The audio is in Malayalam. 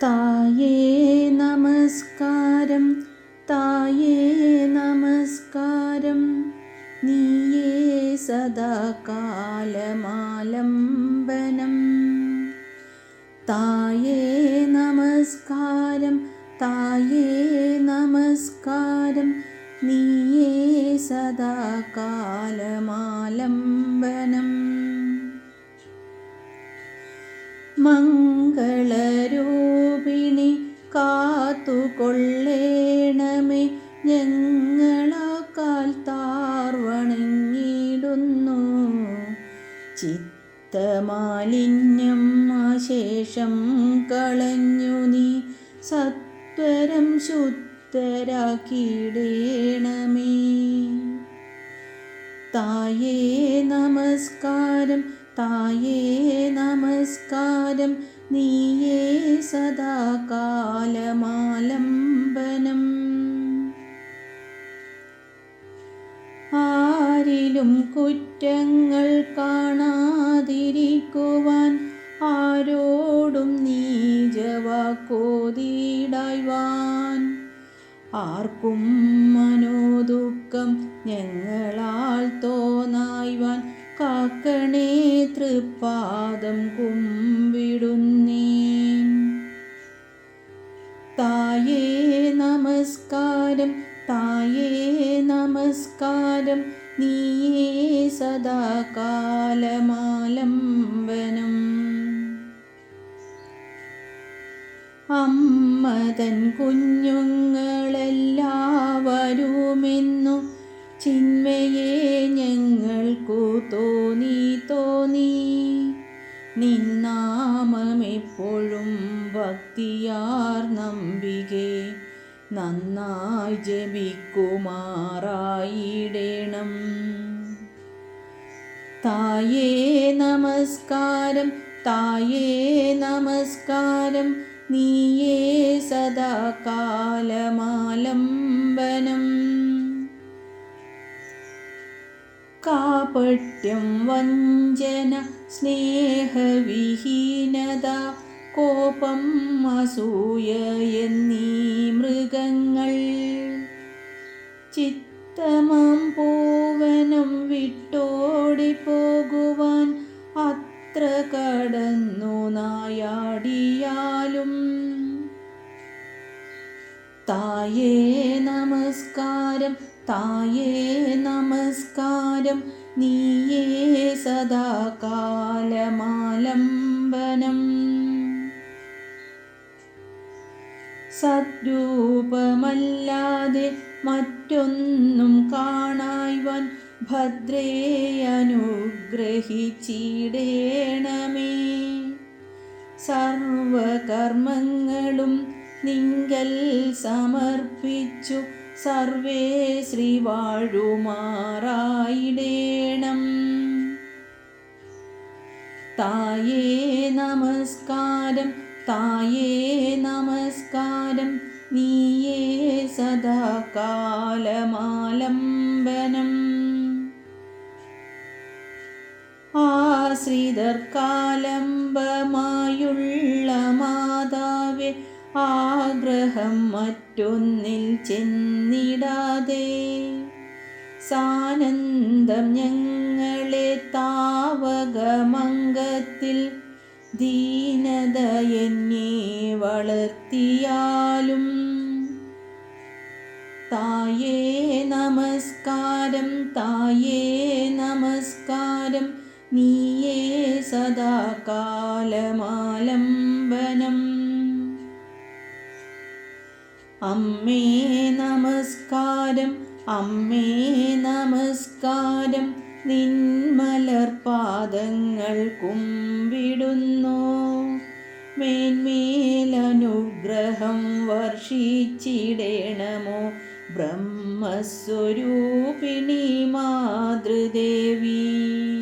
ताये नमस्कारं ताये नमस्कारं। नीये सदा काल ताये नमस्कारं ताये नमस्कारं। नीये सदा कालमालम्बनम् मङ्ग ഞങ്ങളാക്കാൽ താർവണങ്ങിടുന്നു ചിത്തമാലിന്യം ശേഷം കളഞ്ഞു നീ. സത്വരം ശുദ്ധരാക്കിയിടേണമേ. തായേ നമസ്കാരം തായേ നമസ്കാരം നീയേ സദാ ആരിലും കുറ്റങ്ങൾ കാണാതിരിക്കുവാൻ ആരോടും നീജവാക്കോതിടായ്വാൻ ആർക്കും മനോദുഃഖം ഞങ്ങളാൽ തോന്നായ്വാൻ കാക്കണേ തൃപ്പാദം കുമ്പിടുന്നീൻ. തായേ നമസ്കാരം തായേ നമസ്കാരം. നീയേ സദാ കാലമാലംബനം അമ്മതൻ കുഞ്ഞുങ്ങളെല്ലാവരുമെന്നു ചിന്മയെ ഞങ്ങൾക്കു തോന്നി തോന്നി. നിന്നാമമെപ്പോഴും ഭക്തിയാർ നമ്പികെ നന്നായി ജപിക്കുമാറായിടേണം. തായേ നമസ്കാരം തായേ നമസ്കാരം നീയേ സദാ കാലമാലംബനം. കാപട്യം വഞ്ചന സ്നേഹവിഹീനത കോപം അസൂയ എന്നീ മൃഗങ്ങൾ. ചിത്തമാം പൂവനം വിട്ടോടിപ്പോകുവാൻ അത്ര കടന്നു നായാടിയാലും. തായേ നമസ്കാരം തായേ നമസ്കാരം നീയേ സദാ സദ്രൂപമല്ലാതെ മറ്റൊന്നും കാണായ്വാൻ ഭദ്രേ അനുഗ്രഹിച്ചിടേണമേ. സർവകർമ്മങ്ങളും നിങ്കൽ സമർപ്പിച്ചു സർവേ ശ്രീ വാഴുമാറായിടേണം തായേ നമസ്കാരം തായേ നമസ്കാരം. നീയേ സദാ കാലമാലംബനം ആശ്രിതർക്കാലംബമായുള്ള മാതാവെ ആഗ്രഹം മറ്റൊന്നിൽ ചെന്നിടാതെ. സാനന്ദം ഞങ്ങളെ താവകമംഗത്തിൽ ദീനത എന്നെ വളർത്തിയാലും തായേ നമസ്കാരം തായേ നമസ്കാരം നീയേ സദാ കാലമാലംബനം അമ്മേ നമസ്കാരം അമ്മേ നമസ്കാരം നിന്മലർപാദങ്ങൾ കുമ്പിടുന്നു. മേന്മേലനുഗ്രഹം വർഷിച്ചിടേണമോ ബ്രഹ്മസ്വരൂപിണി മാതൃദേവി.